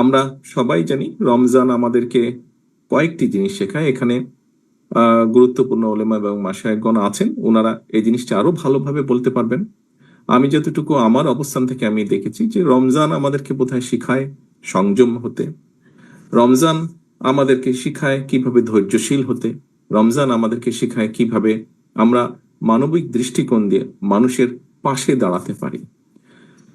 আমরা সবাই জানি রমজান আমাদেরকে কয়েকটি জিনিস শেখায়। এখানে গুরুত্বপূর্ণ ওলেমা এবং মাসায়গণ আছেন। ওনারা এই জিনিসটা আরও ভালোভাবে বলতে পারবেন। আমি যতটুকু আমার অবস্থান থেকে আমি দেখেছি যে রমজান আমাদেরকে বোধহয় শিখায় সংযম হতে। রমজান আমাদেরকে শিখায় কীভাবে ধৈর্যশীল হতে। রমজান আমাদেরকে শিখায় কীভাবে আমরা মানবিক দৃষ্টিকোণ দিয়ে মানুষের পাশে দাঁড়াতে পারি।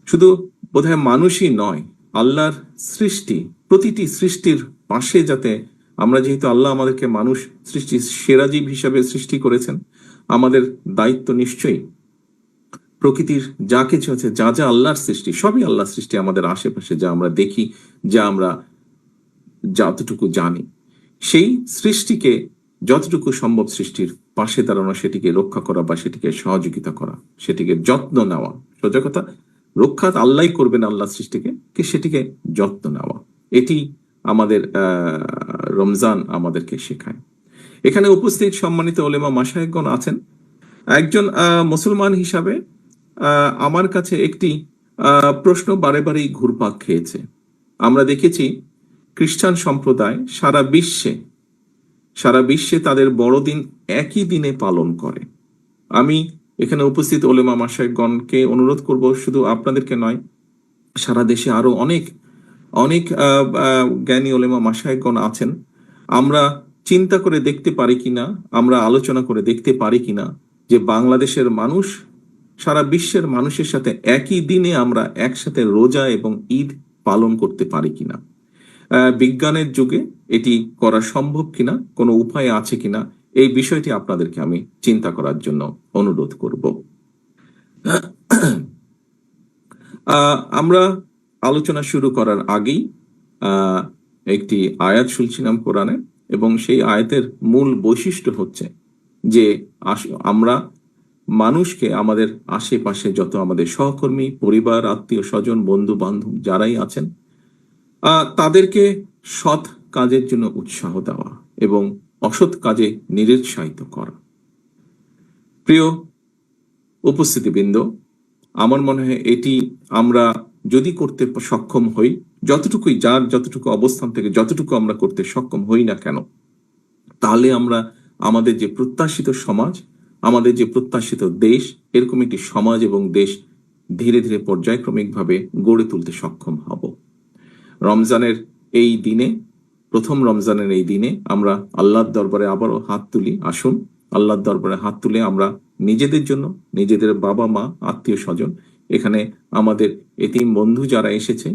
শুধু বোধহয় মানুষই নয় আল্লাহর সৃষ্টি, প্রতিটি সৃষ্টির পাশে যাতে আমরা যেহেতু আল্লাহ আমাদেরকে মানুষ সৃষ্টি সেরাজীব হিসাবে সৃষ্টি করেছেন, আমাদের দায়িত্ব নিশ্চয়ই। প্রকৃতির যা কিছু আছে, যা যা আল্লাহর সৃষ্টি, সবই আল্লাহর সৃষ্টি আমাদের আশেপাশে যা আমরা দেখি, যা আমরা যতটুকু জানি। সেই সৃষ্টিকে যতটুকু সম্ভব সৃষ্টির পাশে দাঁড়ানো, সেটিকে রক্ষা করা বা সেটিকে সহযোগিতা করা, সেটিকে যত্ন নেওয়া। সোজা কথা রক্ষা আল্লাহ করবেন আল্লাহ সৃষ্টিকে, কি সেটিকে যত্ন নেওয়া। এটি আমাদের রমজান আমাদেরকে শেখায়। এখানে উপস্থিত সম্মানিত ওলেমা মাসায়কগণ আছেন। একজন মুসলমান হিসাবে আমার কাছে একটি প্রশ্ন বারে বারেই ঘুরপাক খেয়েছে। আমরা দেখেছি খ্রিস্টান সম্প্রদায় সারা বিশ্বে সারা বিশ্বে তাদের বড়দিন একই দিনে পালন করে। আমি এখানে উপস্থিত ওলেমা মাসায়কগণকে অনুরোধ করব শুধু আপনাদেরকে নয়, সারা দেশে আরও অনেক অনেক জ্ঞানী ওলেমা মাসায়কগণ আছেন। আমরা চিন্তা করে দেখতে পারি কিনা, আমরা আলোচনা করে দেখতে পারি কিনা যে বাংলাদেশের মানুষ, সারা বিশ্বের মানুষের সাথে একই দিনে আমরা একসাথে রোজা এবং ঈদ পালন করতে পারি কিনা। বিজ্ঞানের যুগে এটি করা সম্ভব কিনা, কোনো উপায় আছে কিনা, এই বিষয়টি আপনাদেরকে আমি চিন্তা করার জন্য অনুরোধ করব। আমরা আলোচনা শুরু করার আগেই একটি আয়াত শুনছিলাম কোরআনে, এবং সেই আয়াতের মূল বৈশিষ্ট্য হচ্ছে যে আমরা মানুষকে আমাদের আশেপাশে যত আমাদের সহকর্মী, পরিবার, আত্মীয় স্বজন বন্ধু বান্ধব যারাই আছেন তাদেরকে সৎ কাজের জন্য উৎসাহ দেওয়া এবং অসৎ কাজে নিরুৎসাহিত করা। প্রিয় উপস্থিতিবৃন্দ, আমার মনে হয় এটি আমরা যদি করতে সক্ষম হই, যতটুকুই যার যতটুকু অবস্থান থেকে যতটুকু আমরা করতে সক্ষম হই না কেন, তাহলে আমরা আমাদের যে প্রত্যাশিত সমাজ, আমাদের যে প্রত্যাশিত দেশ, এরকম একটি সমাজ এবং দেশ ধীরে ধীরে পর্যায়ক্রমিকভাবে গড়ে তুলতে সক্ষম হব। রমজানের এই দিনে, প্রথম রমজানের এই দিনে আমরা আল্লাহর দরবারে আবারও হাত তুলি, আসুন। আল্লাহর দরবারে হাত তুলে আমরা নিজেদের জন্য, নিজেদের বাবা মা, আত্মীয় স্বজন, এখানে আমাদের এতিম বন্ধু যারা এসেছে,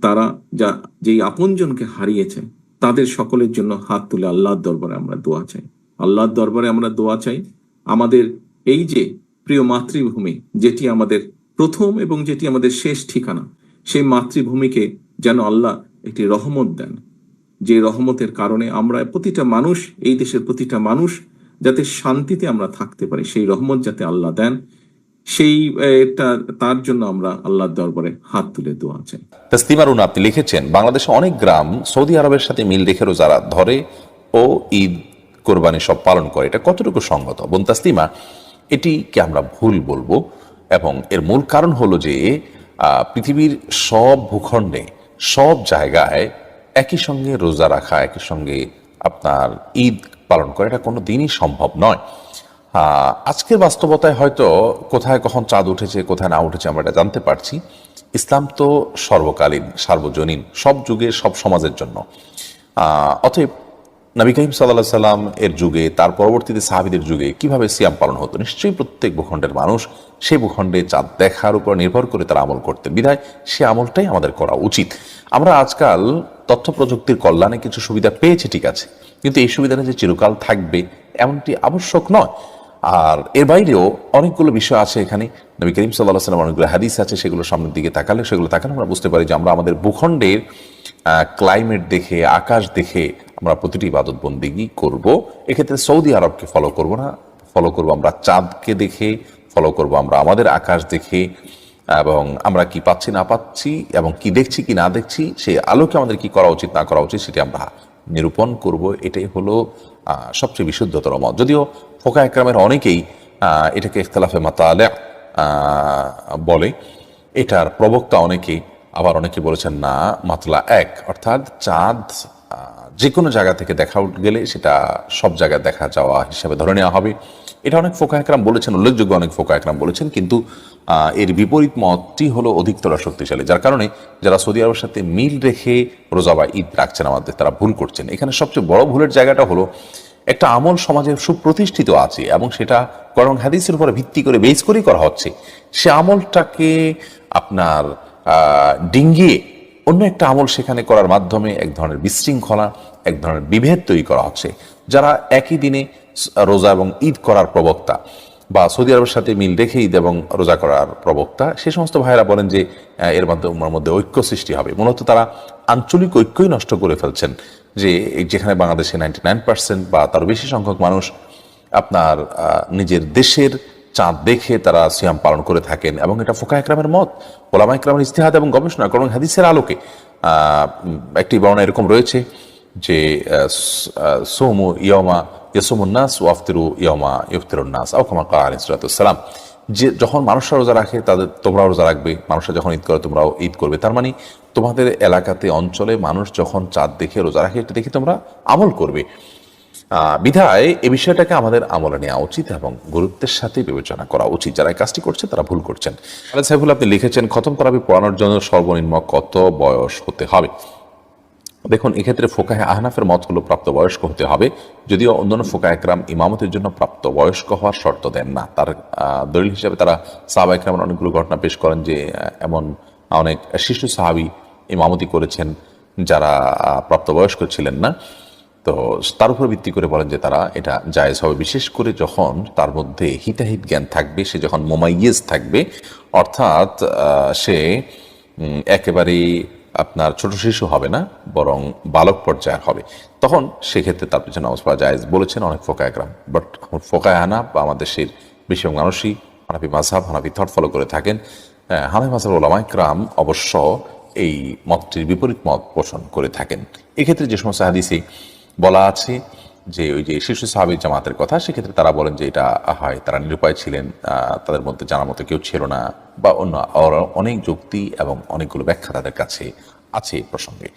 তারা যা, যেই আপনজনকে হারিয়েছে, তাদের সকলের জন্য হাত তুলে আল্লাহর দরবারে আমরা দোয়া চাই। আল্লাহর দরবারে আমরা দোয়া চাই আমাদের এই যে প্রিয় মাতৃভূমি, যেটি আমাদের প্রথম এবং যেটি আমাদের শেষ ঠিকানা, সেই মাতৃভূমিকে যেন আল্লাহ একটি রহমত দেন। যে রহমতের কারণে আমরা প্রতিটা মানুষ, এই দেশের প্রতিটা মানুষ যাতে শান্তিতে আমরা থাকতে পারি, সেই রহমত যাতে আল্লাহ দেন, সেই এটা তার জন্য আমরা আল্লাহর দরবারে হাত তুলে দোয়া চাই। তাসলিমা রুনা আপনি লিখেছেন, বাংলাদেশে অনেক গ্রাম সৌদি আরবের সাথে মিল রেখে রোজারা ধরে ও ঈদ কোরবানি সব পালন করে। এটা কতটুকু সঙ্গত? বোন তাসলিমা, এটিকে আমরা ভুল বলব এবং এর মূল কারণ হলো যে পৃথিবীর সব ভূখণ্ডে, সব জায়গায় একই সঙ্গে রোজা রাখা, একই সঙ্গে আপনার ঈদ পালন করা, এটা কোনো দিনই সম্ভব নয়। আজকের বাস্তবতায় হয়তো কোথায় কখন চাঁদ উঠেছে, কোথায় না উঠেছে আমরা এটা জানতে পারছি। ইসলাম তো সর্বকালীন, সার্বজনীন, সব যুগে, সব সমাজের জন্য। অতএব নবী করিম সাল্লাহ সাল্লাম এর যুগে, তার পরবর্তীতে সাহাবিদের যুগে কীভাবে সিয়াম পালন হতো? নিশ্চয়ই প্রত্যেক ভূখণ্ডের মানুষ সেই ভূখণ্ডে চাঁদ দেখার উপর নির্ভর করে তারা আমল করতেন। বিধায় সে আমলটাই আমাদের করা উচিত। আমরা আজকাল তথ্য প্রযুক্তির কল্যাণে কিছু সুবিধা পেয়েছি, ঠিক আছে। কিন্তু এই সুবিধাটা যে চিরকাল থাকবে, এমনটি আবশ্যক নয়। আর এর বাইরেও অনেকগুলো বিষয় আছে এখানে। নবী করিম সাল্লাহ সাল্লাম অনেকগুলো হাদিস আছে, সেগুলো সামনের দিকে তাকালে, সেগুলো তাকালে আমরা বুঝতে পারি যে আমরা আমাদের ভূখণ্ডের ক্লাইমেট দেখে, আকাশ দেখে আমরা প্রতিটি ইবাদত বন্দিগি করব। এক্ষেত্রে সৌদি আরবকে ফলো করব না। ফলো করব আমরা চাঁদকে দেখে ফলো করব আমরা আমাদের আকাশ দেখে, এবং আমরা কি পাচ্ছি না পাচ্ছি, এবং কি দেখছি কি না দেখছি সেই আলোকে আমাদের কি করা উচিত না করা উচিত, সেটি আমরা নিরূপণ করব, এটাই হলো সবচেয়ে বিশুদ্ধতর মত। যদিও ফোকা একরামের অনেকেই এটাকে ইখতলাফে মাতালে বলে। এটার প্রবক্তা অনেকেই, আবার অনেকে বলেছেন, না, মাতলা এক। অর্থাৎ চাঁদ যে কোনো জায়গা থেকে দেখা গেলে সেটা সব জায়গায় দেখা যাওয়া হিসাবে ধরে নেওয়া হবে। এটা অনেক ফোকা একরাম বলেছেন, উল্লেখযোগ্য অনেক ফোকা একরাম বলেছেন, কিন্তু এর বিপরীত মতটি হলো অধিকতর শক্তিশালী, যার কারণে যারা সৌদি আরবের সাথে মিল রেখে রোজা বা ঈদ রাখছেন আমাদের, তারা ভুল করছেন। এখানে সবচেয়ে বড় ভুলের জায়গাটা হলো, একটা আমল সমাজে সুপ্রতিষ্ঠিত আছে এবং সেটা করণ হাদিসের উপরে ভিত্তি করে বেস করেই করা হচ্ছে। সে আমলটাকে আপনার ডিঙ্গিয়ে অন্য একটা আমল সেখানে করার মাধ্যমে এক ধরনের বিশৃঙ্খলা, এক ধরনের বিভেদ তৈরি করা হচ্ছে। যারা একই দিনে রোজা এবং ঈদ করার প্রবক্তা বা সৌদি আরবের সাথে মিল রেখে ঈদ এবং রোজা করার প্রবক্তা, সে সমস্ত ভাইয়েরা বলেন যে এর মাধ্যমে মধ্যে ঐক্য সৃষ্টি হবে। মূলত তারা আঞ্চলিক ঐক্যই নষ্ট করে ফেলছেন যে যেখানে বাংলাদেশে নাইনটি নাইন পার্সেন্ট বা তার বেশি সংখ্যক মানুষ আপনার নিজের দেশের চাঁদ দেখে তারা সিয়াম পালন করে থাকেন এবং এটা ফোকা একরামের মত, ওলামা একরামের ইস্তেহাদ এবং গবেষণা কারণ হাদিসের আলোকে। একটি বর্ণনা এরকম রয়েছে যে সোমু ইয়মা ইয়সুমুন্নাস ওয়াফতিরু ইয়মা ইফতিরুন্নাস আউকামা কা আলিসালাম যে যখন মানুষরা রোজা রাখে, তাদের তোমরাও রোজা রাখবে। মানুষরা যখন ঈদ করে, তোমরাও ঈদ করবে। তার মানে তোমাদের এলাকাতে, অঞ্চলে মানুষ যখন চাঁদ দেখে রোজা রাখে, এটা দেখে তোমরা আমল করবে। বিধায় এ বিষয়টাকে আমাদের আমলে নেওয়া উচিত এবং গুরুত্বের সাথে বিবেচনা করা উচিত। যারা কাজটি করছে, তারা ভুল করছেন। খালেদ সাইফুল আপনি লিখেছেন, খতম করাবি পড়ানোর জন্য সর্বনিম্ন কত বয়স হতে হবে? দেখুন এক্ষেত্রে ফোকাহে আহনাফের মত হলো প্রাপ্তবয়স্ক হতে হবে। যদিও অন্যান্য ফোকা একরাম ইমামতের জন্য প্রাপ্তবয়স্ক হওয়ার শর্ত দেন না। তার দলিল হিসাবে তারা সাহাবা একরামের অনেকগুলো ঘটনা পেশ করেন যে এমন অনেক শিশু সাহাবি ইমামতি করেছেন যারা প্রাপ্তবয়স্ক ছিলেন না। তো তার উপর ভিত্তি করে বলেন যে তারা এটা জায়েজ হবে। বিশেষ করে যখন তার মধ্যে হিতাহিত জ্ঞান থাকবে সে যখন মোমাইয়েজ থাকবে অর্থাৎ সে উম, একেবারে আপনার ছোট শিশু হবে না বরং বালক পর্যায়ের হবে। তখন সেক্ষেত্রে তার পিছনে নামাজ পড়া জায়েজ বলেছেন অনেক ফোকা বাট ফোকায় হানা বা আমাদের দেশের বেশিরভাগ মানুষই হানাফি মাঝহাব হানাফি থট ফলো করে থাকেন আহ, হানাফি মাঝহাব ওলামা একরাম অবশ্য এই মতটির বিপরীত মত পোষণ করে থাকেন। এক্ষেত্রে যে সমস্ত হাদিসে বলা আছে যে ওই যে শিশু সাহাবি জামাতের কথা, সেক্ষেত্রে তারা বলেন যে এটা হয়, তারা নিরুপায় ছিলেন তাদের মধ্যে জানার মতো কেউ ছিল না, বা অন্য অনেক যুক্তি এবং অনেকগুলো ব্যাখ্যা তাদের কাছে আছে প্রসঙ্গে।